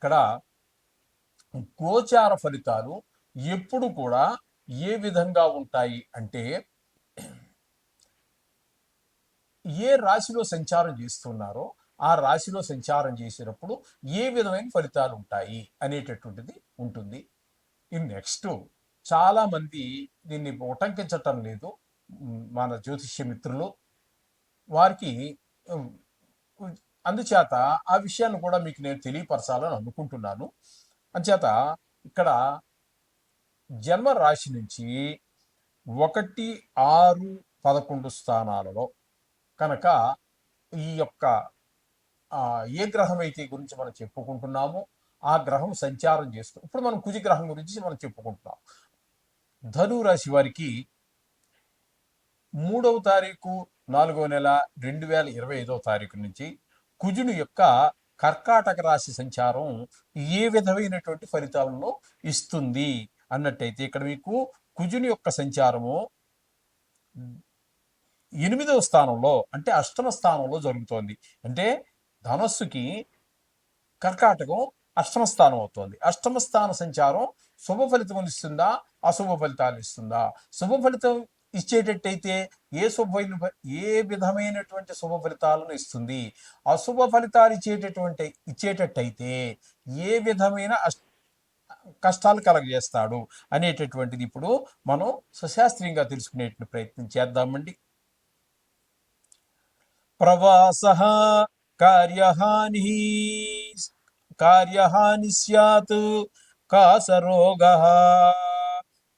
ఇక్కడ గోచార ఫలితాలు ఎప్పుడు కూడా ఏ విధంగా ఉంటాయి అంటే ఏ రాశిలో సంచారం చేస్తున్నారో ఆ రాశిలో సంచారం చేసినప్పుడు ఏ విధమైన ఫలితాలు ఉంటాయి అనేటటువంటిది ఉంటుంది. ఈ నెక్స్ట్ చాలా మంది దీన్ని ఉటంకించటం లేదు. మన జ్యోతిష్య మిత్రులు వారికి అందుచేత ఆ విషయాన్ని కూడా మీకు నేను తెలియపరచాలని అనుకుంటున్నాను. అందుచేత ఇక్కడ జన్మ రాశి నుంచి ఒకటి ఆరు పదకొండు స్థానాలలో కనుక ఈ యొక్క ఏ గ్రహం అయితే గురించి మనం చెప్పుకుంటున్నామో ఆ గ్రహం సంచారం చేస్తూ ఇప్పుడు మనం కుజి గ్రహం గురించి మనం చెప్పుకుంటున్నాం. ధను రాశి వారికి మూడవ తారీఖు నాలుగవ నెల రెండు వేల ఇరవై ఐదవ తారీఖు నుంచి కుజుని యొక్క కర్కాటక రాశి సంచారం ఏ విధమైనటువంటి ఫలితాలను ఇస్తుంది అన్నట్టయితే ఇక్కడ మీకు కుజుని యొక్క సంచారము ఎనిమిదవ స్థానంలో అంటే అష్టమ స్థానంలో జరుగుతోంది. అంటే ధనస్సుకి కర్కాటకం అష్టమ స్థానం అవుతోంది. అష్టమ స్థాన సంచారం శుభ ఫలితం ఇస్తుందా అశుభ ఫలితాలు ఇస్తుందా? శుభ ఫలితం ఇచ్చేటట్టయితే ఏ శుభ ఏ విధమైనటువంటి శుభ ఫలితాలను ఇస్తుంది? అశుభ ఫలితాలు ఇచ్చేటటువంటి ఇచ్చేటట్టయితే ఏ విధమైన అష్- కష్టాలు కలగజేస్తాడు అనేటటువంటిది ఇప్పుడు మనం సశాస్త్రీయంగా తెలుసుకునే ప్రయత్నం చేద్దామండి. ప్రవాస కార్యహాని కార్యహాని స్యాత్ కాసరోగ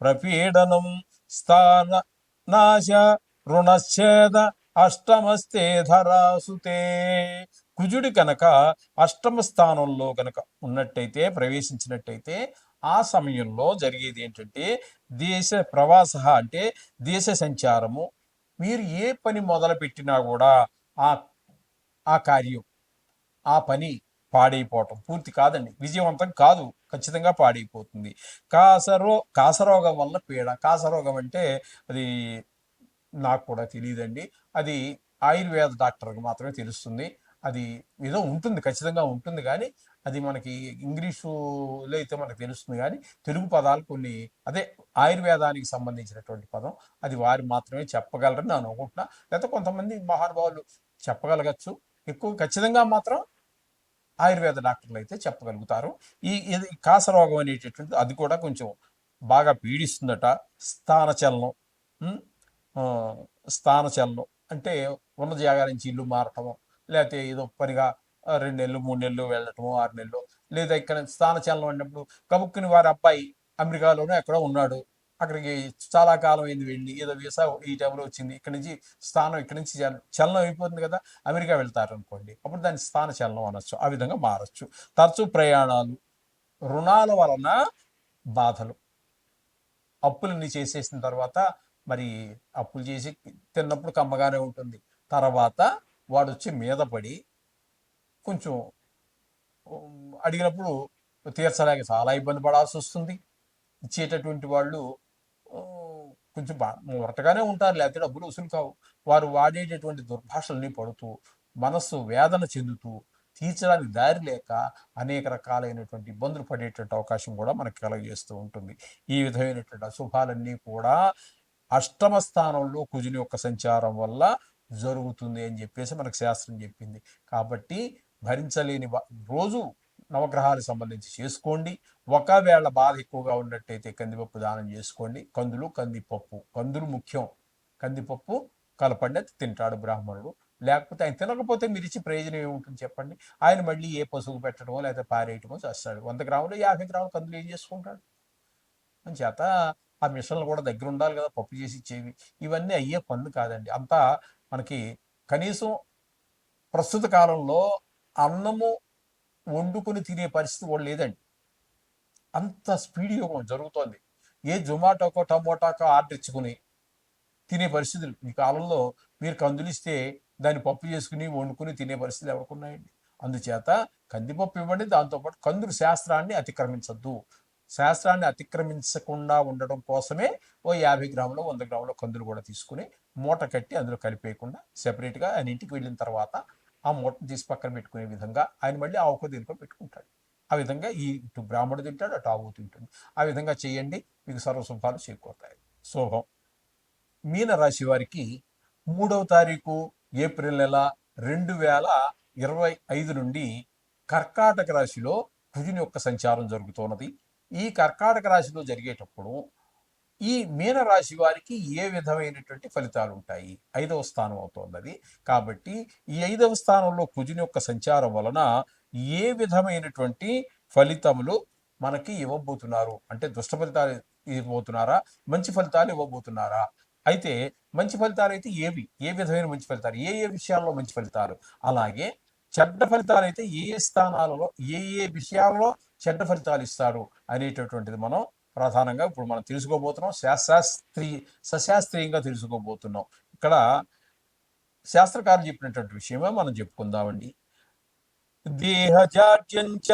ప్రపీడనం స్థాన నాశ రుణశ్చేద అష్టమస్తే ధరాసుతే కుజుడి కనుక అష్టమ స్థానంలో కనుక ఉన్నట్టయితే ప్రవేశించినట్టయితే ఆ సమయంలో జరిగేది ఏంటంటే దేశ ప్రవాస అంటే దేశ సంచారము. మీరు ఏ పని మొదలు పెట్టినా కూడా ఆ ఆ కార్యం ఆ పని పాడైపోవటం. పూర్తి కాదండి. విజయవంతం కాదు. ఖచ్చితంగా పాడైపోతుంది. కాసరో కాసరోగం వల్ల పీడ. కాసరోగం అంటే అది నాకు కూడా తెలియదండి. అది ఆయుర్వేద డాక్టర్కి మాత్రమే తెలుస్తుంది. అది ఏదో ఉంటుంది. ఖచ్చితంగా ఉంటుంది కానీ అది మనకి ఇంగ్లీషులో అయితే మనకు తెలుస్తుంది కానీ తెలుగు పదాలు కొన్ని అదే ఆయుర్వేదానికి సంబంధించినటువంటి పదం. అది వారు మాత్రమే చెప్పగలరని నేను అనుకుంటున్నా. లేకపోతే కొంతమంది మహానుభావులు చెప్పగలగచ్చు. ఎక్కువ ఖచ్చితంగా మాత్రం ఆయుర్వేద డాక్టర్లు అయితే చెప్పగలుగుతారు. ఈ ఇది కాసరోగం అనేటటువంటిది అది కూడా కొంచెం బాగా పీడిస్తుందట. స్థానచలనం స్థానచలనం అంటే ఉన్న జాగా నుంచి ఇల్లు మారటము లేకపోతే ఏదో పనిగా రెండు నెలలు మూడు నెలలు వెళ్ళటము ఆరు నెలలు లేదా ఇక్కడ స్థానచలనం అన్నప్పుడు కబుక్కుని వారి అబ్బాయి అమెరికాలోనూ ఎక్కడో ఉన్నాడు. అక్కడికి చాలా కాలం అయింది వెళ్ళి. ఏదో వీసా ఈ టైంలో వచ్చింది. ఇక్కడ నుంచి స్థానం ఇక్కడ నుంచి చల- చలనం అయిపోతుంది కదా. అమెరికా వెళ్తారు అనుకోండి. అప్పుడు దాన్ని స్థాన చలనం అనొచ్చు. ఆ విధంగా మారచ్చు. తరచూ ప్రయాణాలు రుణాల వలన బాధలు. అప్పులన్నీ చేసేసిన తర్వాత మరి అప్పులు చేసి తిన్నప్పుడు కమ్మగానే ఉంటుంది. తర్వాత వాడు వచ్చి మీద పడి కొంచెం అడిగినప్పుడు తీర్చలేక చాలా ఇబ్బంది పడాల్సి వస్తుంది ఇచ్చేటటువంటి వాళ్ళు కొంచెం బా మొరటగానే ఉంటారు లేకపోతే డబ్బులు వసూలు కావు. వారు వాడేటటువంటి దుర్భాషల్ని పడుతూ మనస్సు వేదన చెందుతూ తీర్చడానికి దారి లేక అనేక రకాలైనటువంటి ఇబ్బందులు పడేటువంటి అవకాశం కూడా మనకి కలగజేస్తూ ఉంటుంది. ఈ విధమైనటువంటి అశుభాలన్నీ కూడా అష్టమ స్థానంలో కుజుని యొక్క సంచారం వల్ల జరుగుతుంది అని చెప్పేసి మనకు శాస్త్రం చెప్పింది. కాబట్టి భరించలేని రోజు నవగ్రహాలకు సంబంధించి చేసుకోండి. ఒకవేళ బాధ ఎక్కువగా ఉన్నట్టయితే కందిపప్పు దానం చేసుకోండి. కందులు కందిపప్పు. కందులు ముఖ్యం. కందిపప్పు కలపండి అది తింటాడు బ్రాహ్మణుడు. లేకపోతే ఆయన తినకపోతే మీరు ఇచ్చి ప్రయోజనం ఏముంటుంది చెప్పండి? ఆయన మళ్ళీ ఏ పశువు పెట్టడమో లేకపోతే పారేయటమో చేస్తాడు. వంద గ్రాములు యాభై గ్రాములు కందులు ఏం చేసుకుంటాడు? అని చేత ఆ మిషన్లు కూడా దగ్గర ఉండాలి కదా పప్పు చేసి ఇచ్చేవి. ఇవన్నీ అయ్యే పనులు కాదండి. అంతా మనకి కనీసం ప్రస్తుత కాలంలో అన్నము వండుకొని తినే పరిస్థితి కూడా లేదండి. అంత స్పీడ్ యోగం జరుగుతోంది. ఏ జొమాటోకో టమోటాకో ఆర్డర్ ఇచ్చుకుని తినే పరిస్థితులు ఈ కాలంలో మీరు కందులిస్తే దాన్ని పప్పు చేసుకుని వండుకుని తినే పరిస్థితులు ఎవరికున్నాయండి అందుచేత కందిపప్పు ఇవ్వండి దాంతోపాటు కందులు శాస్త్రాన్ని అతిక్రమించద్దు. శాస్త్రాన్ని అతిక్రమించకుండా ఉండడం కోసమే ఓ యాభై గ్రాములు వంద గ్రాముల కందులు కూడా తీసుకుని మూట కట్టి అందులో కలిపేయకుండా సెపరేట్గా ఆయన ఇంటికి వెళ్ళిన తర్వాత ఆ మూటను తీసి పక్కన పెట్టుకునే విధంగా ఆయన మళ్ళీ ఆవుకో దీనికో పెట్టుకుంటాడు. ఆ విధంగా ఈ ఇటు బ్రాహ్మణుడు తింటాడు అటు ఆవు తింటుంది ఆ విధంగా చేయండి మీకు సర్వశుభాలు చేకూరుతాయి. శుభం. మీన రాశి వారికి మూడవ తారీఖు ఏప్రిల్ నెల రెండు వేల ఇరవై ఐదు నుండి కర్కాటక రాశిలో కుజుని యొక్క సంచారం జరుగుతున్నది. ఈ కర్కాటక రాశిలో జరిగేటప్పుడు ఈ మీన రాశి వారికి ఏ విధమైనటువంటి ఫలితాలు ఉంటాయి? ఐదవ స్థానం అవుతోంది అది కాబట్టి ఈ ఐదవ స్థానంలో కుజుని యొక్క సంచారం వలన ఏ విధమైనటువంటి ఫలితములు మనకి ఇవ్వబోతున్నారు? అంటే దుష్ట ఫలితాలు ఇవ్వబోతున్నారా? మంచి ఫలితాలు ఇవ్వబోతున్నారా? అయితే మంచి ఫలితాలు అయితే ఏవి? ఏ విధమైన మంచి ఫలితాలు? ఏ ఏ విషయాల్లో మంచి ఫలితాలు? అలాగే చెడ్డ ఫలితాలు అయితే ఏ ఏ స్థానాలలో ఏ ఏ విషయాల్లో చెడ్డ ఫలితాలు ఇస్తారు అనేటటువంటిది మనం ప్రధానంగా ఇప్పుడు మనం తెలుసుకోబోతున్నాం శాస్త్రీ సశాస్త్రీయంగా తెలుసుకోబోతున్నాం. ఇక్కడ శాస్త్రకారులు చెప్పినటువంటి విషయమే మనం చెప్పుకుందామండి. దేహజాడ్యంచ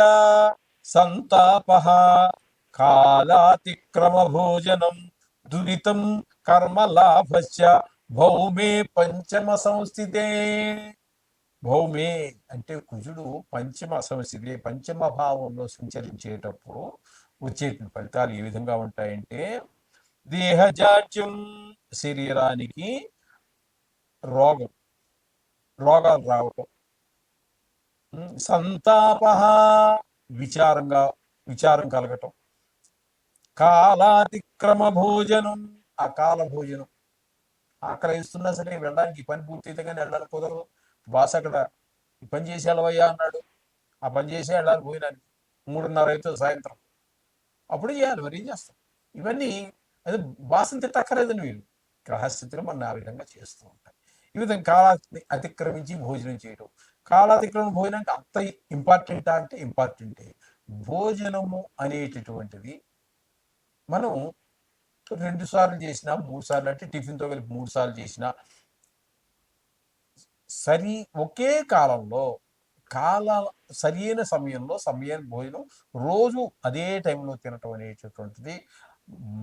సంతాప కాలాతిక్రమ భోజనం దురితం కర్మలాభశ్చ భౌమే పంచమ సంస్థితే. భౌమే అంటే కుజుడు పంచమ సంస్థితి పంచమ భావంలో సంచరించేటప్పుడు వచ్చే ఫలితాలు ఏ విధంగా ఉంటాయంటే దేహజాడ్యం శరీరానికి రోగం రోగాలు రావటం సంతాప విచారంగా విచారం కలగటం కాలాతిక్రమ భోజనం అకాల భోజనం అక్కడ సరే వెళ్ళడానికి పని పూర్తయితే కానీ వెళ్ళాలి కుదరదు. బాస్ అక్కడ ఈ పని చేసి వెళ్ళవయ్యా అన్నాడు. ఆ పని చేసి వెళ్ళాలి పోయినానికి. మూడున్నర అయితే సాయంత్రం. అప్పుడు చేయాలి మరి ఏం చేస్తాం? ఇవన్నీ అది బాసం తిట్టక్కర్లేదని వీళ్ళు. గ్రహస్థితిలో మనం ఆ విధంగా చేస్తూ ఉంటాం ఈ విధంగా కాలాన్ని అతిక్రమించి భోజనం చేయడం కాలాతిక్రమణ భోజనానికి అంత ఇంపార్టెంటా అంటే ఇంపార్టెంటే భోజనము అనేటటువంటిది మనం రెండు సార్లు చేసినా మూడు సార్లు అంటే టిఫిన్తో కలిపి మూడు సార్లు చేసినా సరి ఒకే కాలంలో కాల సరైన సమయంలో సమయం భోజనం రోజు అదే టైంలో తినటం అనేటటువంటిది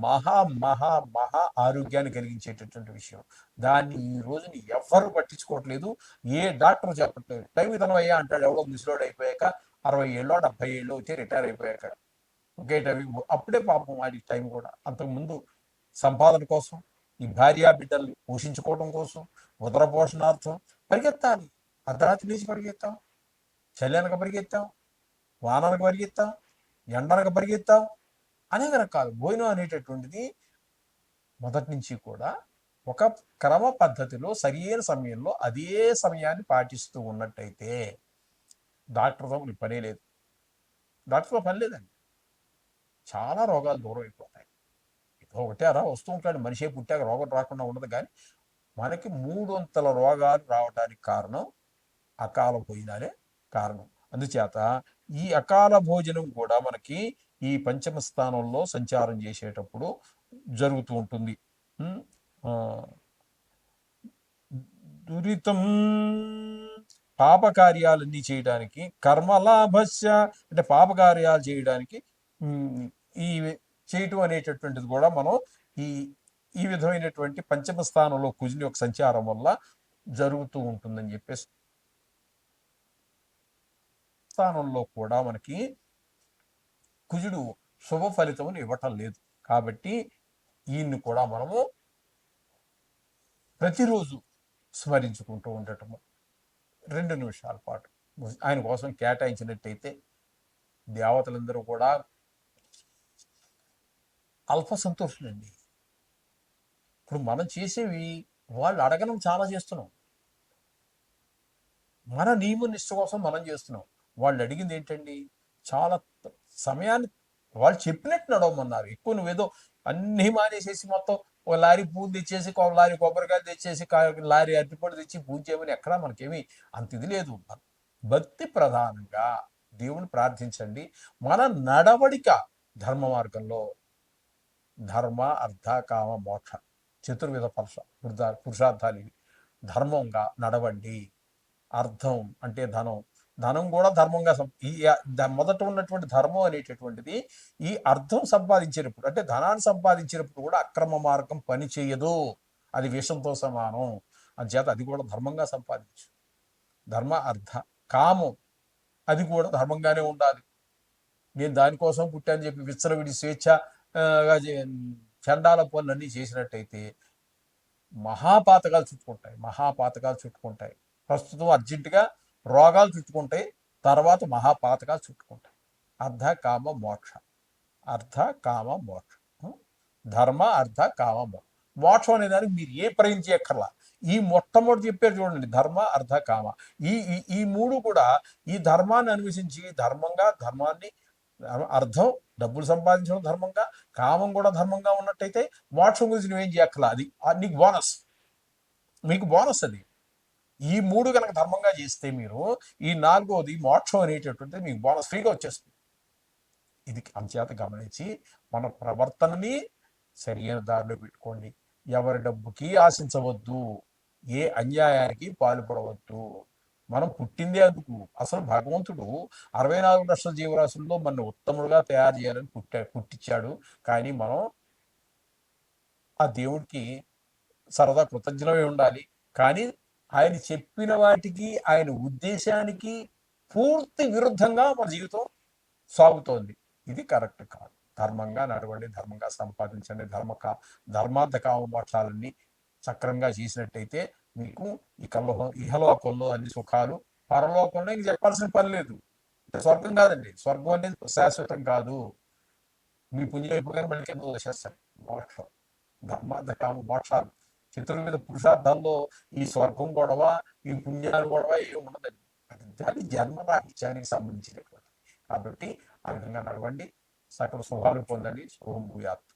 మహా మహా మహా ఆరోగ్యాన్ని కలిగించేటటువంటి విషయం. దాన్ని ఈ రోజుని ఎవ్వరు పట్టించుకోవట్లేదు. ఏ డాక్టర్ చెప్పట్లేదు. టైం తినవయ్యా అంటాడు. ఎవడో ముసలోడు అయిపోయాక అరవై ఏళ్ళో డెబ్బై ఏళ్ళు వచ్చి రిటైర్ అయిపోయాక. ఒకే టైం అప్పుడే పాపం వాడి టైం కూడా. అంతకుముందు సంపాదన కోసం ఈ భార్యా బిడ్డల్ని పోషించుకోవడం కోసం ఉదర పోషణార్థం పరిగెత్తాలి. అర్ధరాత్రి లేచి పరిగెత్తాం. చల్లనక పరిగెత్తాం వానలకు పరిగెత్తాం ఎండనక పరిగెత్తాం అనేక రకాలు. భోజనం అనేటటువంటిది మొదటి నుంచి కూడా ఒక క్రమ పద్ధతిలో సరియైన సమయంలో అదే సమయాన్ని పాటిస్తూ ఉన్నట్టయితే డాక్టర్తో పనే లేదు. డాక్టర్తో పని లేదండి. చాలా రోగాలు దూరం అయిపోతాయి. ఏదో ఒకటే రా వస్తూ ఉంటాడు. మనిషే పుట్టాక రోగం రాకుండా ఉండదు. కానీ మనకి మూడొంతల రోగాలు రావడానికి కారణం అకాల పోయినాలే కారణం. అందుచేత ఈ అకాల భోజనం కూడా మనకి ఈ పంచమ స్థానంలో సంచారం చేసేటప్పుడు జరుగుతూ ఉంటుంది. దురితం పాపకార్యాలన్నీ చేయడానికి కర్మలాభస్య అంటే పాపకార్యాలు చేయడానికి ఈ చేయటం అనేటటువంటిది కూడా మనం ఈ ఈ విధమైనటువంటి పంచమ స్థానంలో కుజుని యొక్క సంచారం వల్ల జరుగుతూ ఉంటుందని చెప్పేసి స్థానంలో కూడా మనకి కుజుడు శుభ ఫలితమును ఇవ్వటం లేదు. కాబట్టి ఈయన్ని కూడా మనము ప్రతిరోజు స్మరించుకుంటూ ఉండటము. రెండు నిమిషాల పాటు. ఆయన కోసం కేటాయించినట్టయితే దేవతలందరూ కూడా అల్ప సంతోషులండి. ఇప్పుడు మనం చేసేవి వాళ్ళు అడగడం చాలా చేస్తున్నాం. మన నియమ నిష్ట కోసం మనం చేస్తున్నాం. వాళ్ళు అడిగింది ఏంటండి? చాలా సమయాన్ని వాళ్ళు చెప్పినట్టు నడవమన్నారు. ఎక్కువ నువ్వేదో అన్ని మానేసేసి మొత్తం ఒక లారీ పూలు తెచ్చేసి ఒక లారీ కొబ్బరికాయలు తెచ్చేసి లారీ అరటిపళ్ళు తెచ్చి పూజ చేయమని ఎక్కడా మనకేమి అంత ఇది లేదు. భక్తి ప్రధానంగా దేవుని ప్రార్థించండి. మన నడవడిక ధర్మ మార్గంలో ధర్మ అర్థ కామ మోక్ష చతుర్విధ పరుష పురుషార్థాలు ధర్మంగా నడవండి. అర్థం అంటే ధనం. ధనం కూడా ధర్మంగా సం- ఈ ద- మొదట ఉన్నటువంటి ధర్మం అనేటటువంటిది ఈ అర్థం సంపాదించినప్పుడు అంటే ధనాన్ని సంపాదించినప్పుడు కూడా అక్రమ మార్గం పని చేయదు. అది విషంతో సమానం. అంచేత అది కూడా ధర్మంగా సంపాదించు. ధర్మ అర్థ కామం అది కూడా ధర్మంగానే ఉండాలి. నేను దానికోసం పుట్టాను చెప్పి విచ్చలవిడి స్వేచ్ఛ ఆ, గా చండాల పనులన్నీ చేసినట్టయితే మహాపాతకాలు చుట్టుకుంటాయి. మహాపాతకాలు చుట్టుకుంటాయి. ప్రస్తుతం అర్జెంటుగా రోగాలు చుట్టుకుంటాయి తర్వాత మహాపాతకాలు చుట్టుకుంటాయి. అర్ధ కామ మోక్ష. అర్ధ కామ మోక్ష. ధర్మ అర్ధ కామ మోక్ష మోక్షం అనే దానికి మీరు ఏ ప్రయత్నం చేయక్కర్లా. ఈ మొట్టమొదటి చెప్పారు చూడండి ధర్మ అర్ధ కామ. ఈ ఈ- ఈ మూడు కూడా ఈ ధర్మాన్ని అన్వేషించి ధర్మంగా ధర్మాన్ని అర్థం డబ్బులు సంపాదించడం ధర్మంగా కామం కూడా ధర్మంగా ఉన్నట్టయితే మోక్షం గురించి నువ్వేం చేయక్కర్లా. అది నీకు బోనస్. మీకు బోనస్ అది. ఈ మూడు కనుక ధర్మంగా చేస్తే మీరు ఈ నాలుగోది మోక్షం అనేటటువంటిది మీకు బోనస్ ఫ్రీగా వచ్చేస్తుంది. ఇది అంచేత గమనించి మన ప్రవర్తనని సరైన దారిలో పెట్టుకోండి. ఎవరి డబ్బుకి ఆశించవద్దు. ఏ అన్యాయానికి పాల్పడవద్దు. మనం పుట్టిందే అందుకు. అసలు భగవంతుడు అరవై నాలుగు లక్షల జీవరాశుల్లో మన ఉత్తముడుగా తయారు చేయాలని పుట్టా పుట్టించాడు. కానీ మనం ఆ దేవుడికి సరదా కృతజ్ఞమే ఉండాలి. కానీ ఆయన చెప్పిన వాటికి ఆయన ఉద్దేశానికి పూర్తి విరుద్ధంగా మన జీవితం సాగుతోంది. ఇది కరెక్ట్ కాదు. ధర్మంగా నడవండి ధర్మంగా సంపాదించండి ధర్మ కా ధర్మార్థ కామ చక్రంగా సక్రంగా చేసినట్టయితే మీకు ఈ కల్లో ఇహలోకంలో అన్ని సుఖాలు పరలోకంలో ఇంక చెప్పాల్సిన పని లేదు. స్వర్గం కాదండి. స్వర్గం అనేది శాశ్వతం కాదు. మీ పుణ్యం అయిపోగానే మళ్ళీ కింద మోక్షం. ధర్మార్థ కామ మోక్షాలు చిత్రం మీద పురుషార్థంలో ఈ స్వర్గం గొడవ ఈ పుణ్యాలు గొడవ ఏమి ఉండదండి అది- అది జన్మ రాహిత్యానికి సంబంధించినటువంటి కాబట్టి ఆ విధంగా నడవండి. సకల శుభాలు పొందండి. శుభం భూయాత్.